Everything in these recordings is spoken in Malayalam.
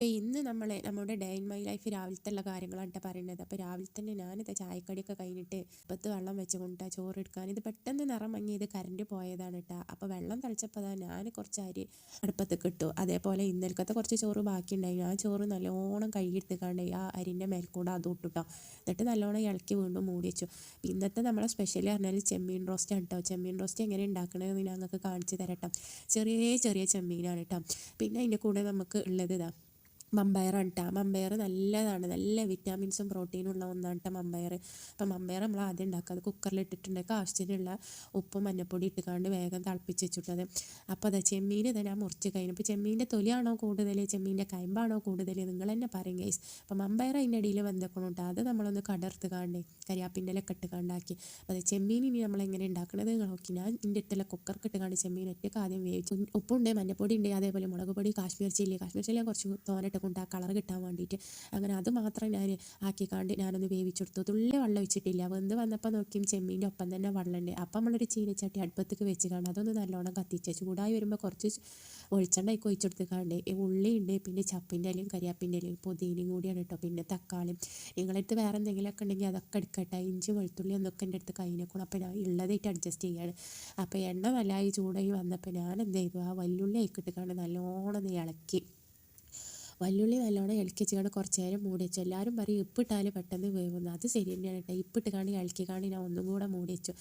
അപ്പോൾ ഇന്ന് നമ്മൾ നമ്മുടെ ഡേ ഇൻ മൈ ലൈഫ് രാവിലത്തെ കാര്യങ്ങളാണ് കേട്ടോ പറയുന്നത് അപ്പോൾ രാവിലെ തന്നെ ഞാനിത് ചായക്കടിയൊക്കെ കഴിഞ്ഞിട്ട് ഇപ്പത്ത് വെള്ളം വെച്ചുകൊണ്ട് ചോറ് എടുക്കാൻ ഇത് പെട്ടെന്ന് നിറം മങ്ങിയത് കറണ്ട് പോയതാണ് കേട്ടോ അപ്പോൾ വെള്ളം തളിച്ചപ്പോൾ ഞാൻ കുറച്ച് അരി അടുപ്പത്ത് കിട്ടു അതേപോലെ ഇന്നലക്കത്തെ കുറച്ച് ചോറ് ബാക്കിയുണ്ടായി ആ ചോറ് നല്ലോണം കഴുകിയെടുത്തുക്കാണ്ട് ആ അരിന്റെ മേൽക്കൂടെ അത് ഇട്ടുട്ടോ എന്നിട്ട് നല്ലോണം ഇളക്കി വീണ്ടും മൂടി വെച്ചു. ഇന്നത്തെ നമ്മളെ സ്പെഷ്യൽ പറഞ്ഞാൽ ചെമ്മീൻ റോസ്റ്റ് ആണ് കേട്ടോ ചെമ്മീൻ റോസ്റ്റ് എങ്ങനെ ഉണ്ടാക്കണമെന്ന് ഞങ്ങൾക്ക് കാണിച്ചു തരട്ടോ. ചെറിയ ചെറിയ ചെമ്മീനാണ് കേട്ടോ പിന്നെ അതിന്റെ കൂടെ നമുക്ക് ഉള്ളത് ഇതാ. മമ്പയറാണ് കേട്ടോ മമ്പയർ നല്ലതാണ്. നല്ല വിറ്റാമിൻസും പ്രോട്ടീനും ഉള്ള ഒന്നാണ് കേട്ടോ മമ്പയർ. അപ്പം മമ്പയർ നമ്മൾ ആദ്യം ഉണ്ടാക്കുക. അത് കുക്കറിൽ ഇട്ടിട്ടുണ്ടെങ്കിൽ ആവശ്യത്തിനുള്ള ഉപ്പും മഞ്ഞപ്പൊടി ഇട്ടുകാണ്ട് വേഗം തിളപ്പിച്ച് വെച്ചിട്ടത്. അപ്പോൾ അതാ ചെമ്മീൻ തന്നെ ഞാൻ മുറിച്ച് കഴിഞ്ഞു. അപ്പോൾ ചെമ്മീന്റെ തൊലിയാണോ കൂടുതൽ ചെമ്മീന്റെ കയമ്പാണോ കൂടുതൽ നിങ്ങൾ തന്നെ പറയും ഗൈസ് അപ്പം മമ്പയർ അതിന്റെ ഇടയിൽ വെന്തക്കണം കേട്ടോ അത് നമ്മളൊന്ന് കടർത്ത് കാണ്ടേ കരിയാപ്പിന്റെ ഇലക്കെ ഇട്ട് കണ്ടാക്കി അപ്പോൾ അത് ചെമ്മീൻ ഇനി നമ്മൾ എങ്ങനെ ഉണ്ടാക്കണത് നിങ്ങൾ നോക്കി. ഞാൻ എന്റെ ഇട്ടുള്ള കുക്കർക്ക് ഇട്ട് കാണ്ട് ചെമ്മീൻ ഒറ്റയ്ക്ക് ആദ്യം വേവിച്ചു. ഉപ്പുണ്ട് മഞ്ഞപ്പൊടി ഉണ്ട് അതേപോലെ മുളക് പൊടി കാശ്മീർ ചില്ലി. കാശ്മീർ ചില്ലി കുറച്ച് തോന്നിട്ട് കൊണ്ട് ആ കളർ കിട്ടാൻ വേണ്ടിയിട്ട്. അങ്ങനെ അത് മാത്രം ഞാൻ ആക്കിക്കാണ്ട് ഞാനൊന്ന് വേവിച്ചെടുത്തു. തുള്ളി വെള്ളം വെച്ചിട്ടില്ല വെന്ത് വന്നപ്പോൾ നോക്കിയും ചെമ്മീന്റെ ഒപ്പം തന്നെ വെള്ളമുണ്ട്. അപ്പം നമ്മളൊരു ചീനച്ചട്ടി അടുപ്പത്തേക്ക് വെച്ച് കാണും അതൊന്ന് നല്ലോണം കത്തിച്ച് ചൂടായി വരുമ്പോൾ കുറച്ച് വെളിച്ചെണ്ണ ഒഴിച്ചെടുത്ത് കാണ്ട് ഉള്ളിയുണ്ട് പിന്നെ ചപ്പിന്റെ ഇലയും കരിയാപ്പിന്റെ ഇലയും പുതിനയും കൂടിയാണ് കേട്ടോ പിന്നെ തക്കാളിയും നിങ്ങളടുത്ത് വേറെ എന്തെങ്കിലുമൊക്കെ ഉണ്ടെങ്കിൽ അതൊക്കെ എടുക്കട്ടെ. ഇഞ്ചി വെളുത്തുള്ളി എന്നൊക്കെ എന്റെ അടുത്ത് കഴിഞ്ഞേക്കണം അപ്പോൾ ഞാൻ ഉള്ളതായിട്ട് അഡ്ജസ്റ്റ് ചെയ്യാണ്. അപ്പോൾ എണ്ണ നല്ലതായി ചൂടായി വന്നപ്പോൾ ഞാൻ എന്ത് ചെയ്തു? ആ വല്ലുള്ളി ആയിക്കിട്ട് കണ്ട് നല്ലോണം ഇളക്കി. വല്ലുള്ളി നല്ലോണം ഇളക്കി വെച്ചുകൊണ്ട് കുറച്ച് നേരം മൂടി വെച്ചു. എല്ലാവരും പറയും ഇപ്പിട്ടാൽ പെട്ടെന്ന് വേവുന്നു. അത് ശരി തന്നെയാണ് കേട്ടോ. ഇപ്പിട്ട് കാണി ഇളക്കി കാണി ഞാൻ ഒന്നും കൂടെ മൂടി വെച്ചു.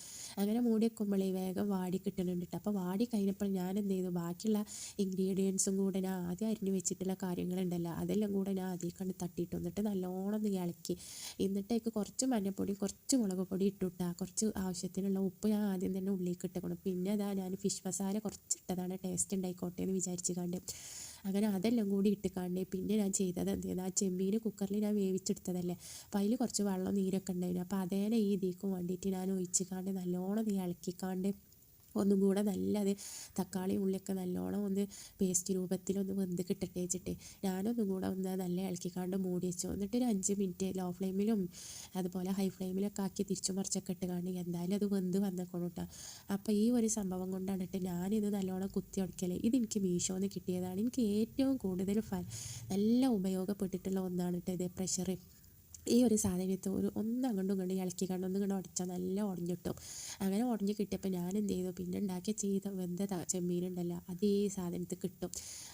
അങ്ങനെ മൂടി വെക്കുമ്പോഴേ വേഗം വാടി കിട്ടുന്നുണ്ട് കേട്ടോ. അപ്പോൾ വാടി കഴിഞ്ഞപ്പോൾ ഞാൻ എന്ത് ചെയ്തു? ബാക്കിയുള്ള ഇൻഗ്രീഡിയൻസും കൂടെ ഞാൻ ആദ്യം അരിഞ്ഞു വെച്ചിട്ടുള്ള കാര്യങ്ങളുണ്ടല്ലോ അതെല്ലാം കൂടെ ഞാൻ അതിൽ കണ്ട് തട്ടിയിട്ടു. എന്നിട്ട് നല്ലോണം ഇളക്കി. എന്നിട്ടേക്ക് കുറച്ച് മഞ്ഞൾപ്പൊടി കുറച്ച് മുളക് പൊടി ഇട്ടുട്ടാ കുറച്ച് ആവശ്യത്തിനുള്ള ഉപ്പ് ഞാൻ ആദ്യം തന്നെ ഉള്ളിലേക്ക് ഇട്ടേക്കണം. പിന്നെ അതാ ഞാൻ ഫിഷ് മസാല കുറച്ച് ഇട്ടതാണ്. ടേസ്റ്റ് ഉണ്ടായിക്കോട്ടെ എന്ന് വിചാരിച്ചു കണ്ട്. അങ്ങനെ അതെല്ലാം കൂടി ഇട്ടുകാണ്ട് പിന്നെ ഞാൻ ചെയ്തത് എന്ത് ആ ചെമ്മീൻ കുക്കറിൽ ഞാൻ വേവിച്ചെടുത്തതല്ലേ. അപ്പോൾ അതിൽ കുറച്ച് വെള്ളം നീരൊക്കെ ഉണ്ടായിരുന്നു. അപ്പോൾ അതേനെ ഈ ഇതിക്കും വേണ്ടിയിട്ട് ഞാൻ ഒഴിച്ചിക്കാണ്ട് നല്ലോണം നീ ഇളക്കിക്കാണ്ട് ഒന്നും കൂടെ നല്ല അത് തക്കാളി ഉള്ളിയൊക്കെ നല്ലോണം ഒന്ന് പേസ്റ്റ് രൂപത്തിലൊന്ന് വെന്ത് കിട്ടട്ടെ വെച്ചിട്ട് ഞാനൊന്നും കൂടെ ഒന്ന് നല്ല ഇളക്കിക്കാണ്ട് മൂടി വെച്ചു. എന്നിട്ട് ഒരു അഞ്ച് മിനിറ്റ് ലോ ഫ്ലെയിമിലും അതുപോലെ ഹൈ ഫ്ലെയിമിലൊക്കെ ആക്കി തിരിച്ചു മറിച്ചൊക്കെ ഇട്ട് കാണി എന്തായാലും അത് വെന്ത് വന്നേക്കോളൂ കേട്ടോ അപ്പോൾ ഈ ഒരു സംഭവം കൊണ്ടാണ് കേട്ടോ ഞാനിത് നല്ലോണം കുത്തി ഉടക്കൽ ഇത് എനിക്ക് മീഷോന്ന് കിട്ടിയതാണ്. എനിക്ക് ഏറ്റവും കൂടുതൽ ഫ നല്ല ഉപയോഗപ്പെട്ടിട്ടുള്ള ഒന്നാണ് കേട്ടോ ഇത് പ്രഷർ ഈ ഒരു സാധനത്ത് ഒരു ഒന്ന് അങ്ങോട്ടും ഇങ്ങോട്ടും ഇളക്കി കണ്ട് ഒന്ന് ഇങ്ങോട്ട് ഉടച്ചാൽ നല്ല ഉടഞ്ഞു കിട്ടും. അങ്ങനെ ഉടഞ്ഞ് കിട്ടിയപ്പോൾ ഞാൻ എന്ത് ചെയ്തു? പിന്നെ ഉണ്ടാക്കിയ ചെയ്ത വെന്ത ചെമ്മീനുണ്ടല്ലോ അത് ഈ സാധനത്തിൽ കിട്ടും.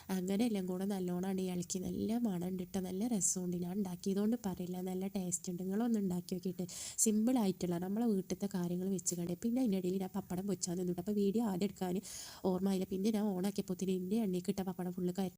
അങ്ങനെ എല്ലാം കൂടെ നല്ലോണം ഇളക്കി നല്ല മണം ഉണ്ട് നല്ല രസമുണ്ട്. ഞാൻ ഉണ്ടാക്കിയതുകൊണ്ട് പറയില്ല നല്ല ടേസ്റ്റ് ഉണ്ട്. നിങ്ങളൊന്ന് ഉണ്ടാക്കി നോക്കിയിട്ട് സിമ്പിളായിട്ടുള്ള നമ്മളെ വീട്ടിലത്തെ കാര്യങ്ങൾ വെച്ച് കണ്ടേ. പിന്നെ അതിന്റെ ഇടയിൽ ഞാൻ പപ്പടം പൊച്ചാൻ നിന്നിട്ട് അപ്പോൾ വീഡിയോ ആദ്യം എടുക്കാൻ ഓർമ്മയില്ല. പിന്നെ ഞാൻ ഓണാക്കിയപ്പോൾ എന്റെ എണ്ണയ്ക്ക് ഇട്ട പപ്പടം ഫുള്ള്